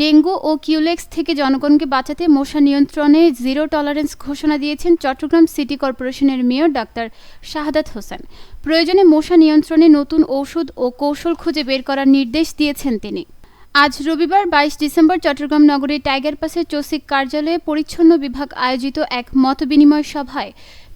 Dengue ও Culex থেকে জনগণকে বাঁচাতে মশা নিয়ন্ত্রণে জিরো টলারেন্স ঘোষণা দিয়েছেন চট্টগ্রাম সিটি কর্পোরেশনের মেয়র ডাক্তার শাহাদাত হোসেন। প্রয়োজনে মশা নিয়ন্ত্রণে নতুন ঔষধ ও কৌশল খুঁজে বের করার নির্দেশ দিয়েছেন তিনি। আজ রবিবার বাইশ ডিসেম্বর চট্টগ্রাম নগরীর টাইগার পাসের চৌসিক কার্যালয়ে পরিচ্ছন্ন বিভাগ আয়োজিত এক মতবিনিময় সভায়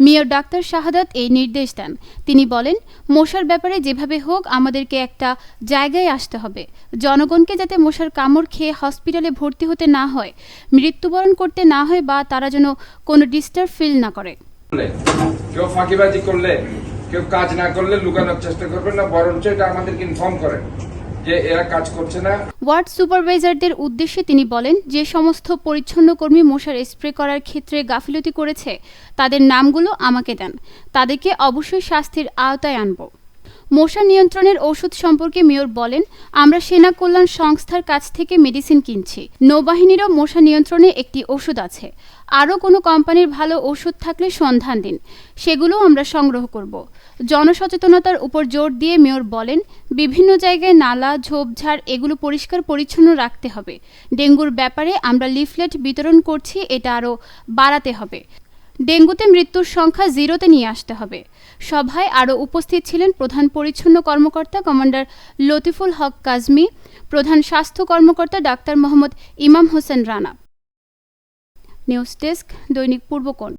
মেয়র ডাক্তার শাহাদাত এই নির্দেশ দেন। তিনি বলেন, মশার ব্যাপারে যেভাবে হোক আমাদেরকে একটা জায়গায় আসতে হবে। জনগণকে যাতে মশার কামড় খেয়ে হসপিটালে ভর্তি হতে না হয়, মৃত্যুবরণ করতে না হয় বা তারা যেন কোনো ডিস্টার্ব ফিল না করে। কেউ ফাঁকিবাজি করলে, কেউ কাজ না করলে লুকানোর চেষ্টা করবেন না, বরঞ্চ এটা আমাদেরকে ইনফর্ম করেন। যে এরা কাজ করছে না। ওয়ার্ড সুপারভাইজারদের উদ্দেশ্যে তিনি বলেন, যে সমস্ত পরিচ্ছন্ন কর্মী মশার স্প্রে করার ক্ষেত্রে গাফিলতি করেছে, তাদের নামগুলো আমাকে দেন। তাদেরকে অবশ্যই শাস্তির আওতায় আনব। মশা নিয়ন্ত্রণের ওষুধ সম্পর্কে মেয়র বলেন, আমরা সেনা কল্যাণ সংস্থার কাছ থেকে মেডিসিন কিনছি। নৌবাহিনীরও মশা নিয়ন্ত্রণে একটি ওষুধ আছে। আরও কোনো কোম্পানির ভালো ওষুধ থাকলে সন্ধান দিন। সেগুলো আমরা সংগ্রহ করব। জনসচেতনতার উপর জোর দিয়ে মেয়র বলেন, বিভিন্ন জায়গায় নালা, ঝোপঝাড় এগুলো পরিষ্কার পরিচ্ছন্ন রাখতে হবে। ডেঙ্গুর ব্যাপারে আমরা লিফলেট বিতরণ করছি, এটা আরও বাড়াতে হবে। ডেঙ্গুতে মৃত্যুর সংখ্যা জিরোতে নিয়ে আসতে হবে। সভায় আরও উপস্থিত ছিলেন প্রধান পরিচ্ছন্ন কর্মকর্তা কমান্ডার লতিফুল হক কাজমি, প্রধান স্বাস্থ্য কর্মকর্তা ডাক্তার মোহাম্মদ ইমাম হোসেন রানা। নিউজ ডেস্ক, দৈনিক পূর্বকোণ